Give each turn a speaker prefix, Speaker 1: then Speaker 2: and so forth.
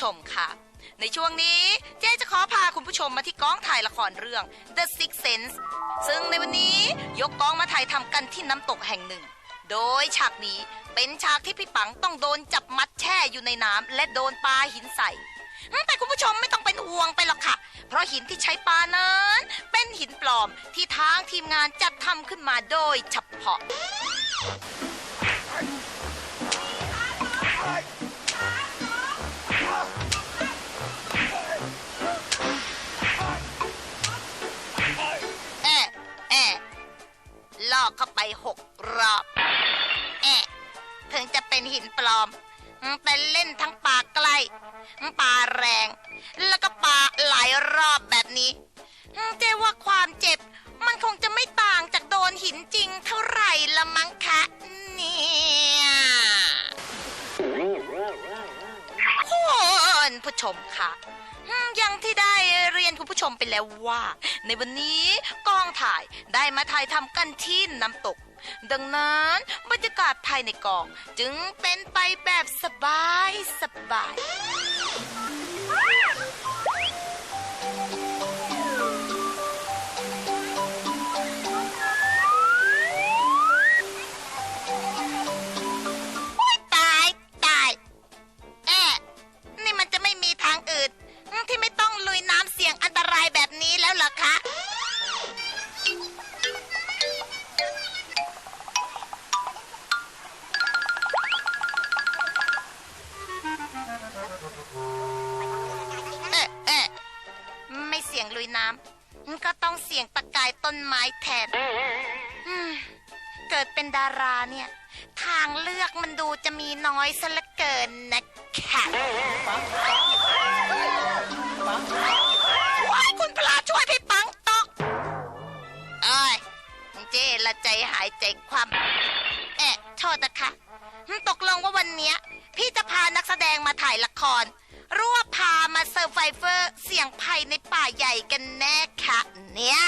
Speaker 1: ชมค่ะ ในช่วงนี้เจ๊จะขอพาคุณผู้ชมมาที่กองถ่ายละครเรื่อง The Six Sense ซึ่งในวันนี้ยกกองมาถ่ายทำกันที่น้ำตกแห่งหนึ่ง โดยฉากนี้เป็นฉากที่พี่ปังต้องโดนจับมัดแช่อยู่ในน้ำและโดนปลาหินใส่แต่คุณผู้ชมไม่ต้องเป็นห่วงไปหรอกค่ะ เพราะหินที่ใช้ปลานั้น เป็นหินปลอมที่ทางทีมงานจัดทำขึ้นมาโดยเฉพาะ อกเข้าไปหกรอบแอะถึงจะเป็นหินปลอมแต่เล่นทั้งปลาใกล้ปลาแรง แล้วก็ปลาหลายรอบแบบนี้เจ๊ว่าความเจ็บ มันคงจะไม่ต่างจากโดนหินจริงเท่าไหร่ละมั้งคะเนี่ยคุณผู้ชมค่ะย่างที่ได้เรียน ชมไปแล้วว่า ในวันนี้กองถ่ายได้มาถ่ายทำกันที่น้ำตก ดังนั้นบรรยากาศภายในกองจึงเป็นไปแบบสบายสบาย งลุยน้ำก็ต้องเสี่ยงตะกายต้นไม้แทนอืมเกิดเป็นดาราเนี่ย ทางเลือกมันดูจะมีน้อยซะเหลือเกินนะคะว้ายคุณพระช่วยพี่ปังตกเอ้ยเจละใจหายใจความ เอ๊ะโทษนะคะตกลงว่าวันเนี้ย พี่จะพานักแสดงมาถ่ายละคร รู้ว่าพามาเซอร์ไฟเฟอร์เสี่ยงภัยในป่าใหญ่กันแน่ค่ะเนี่ย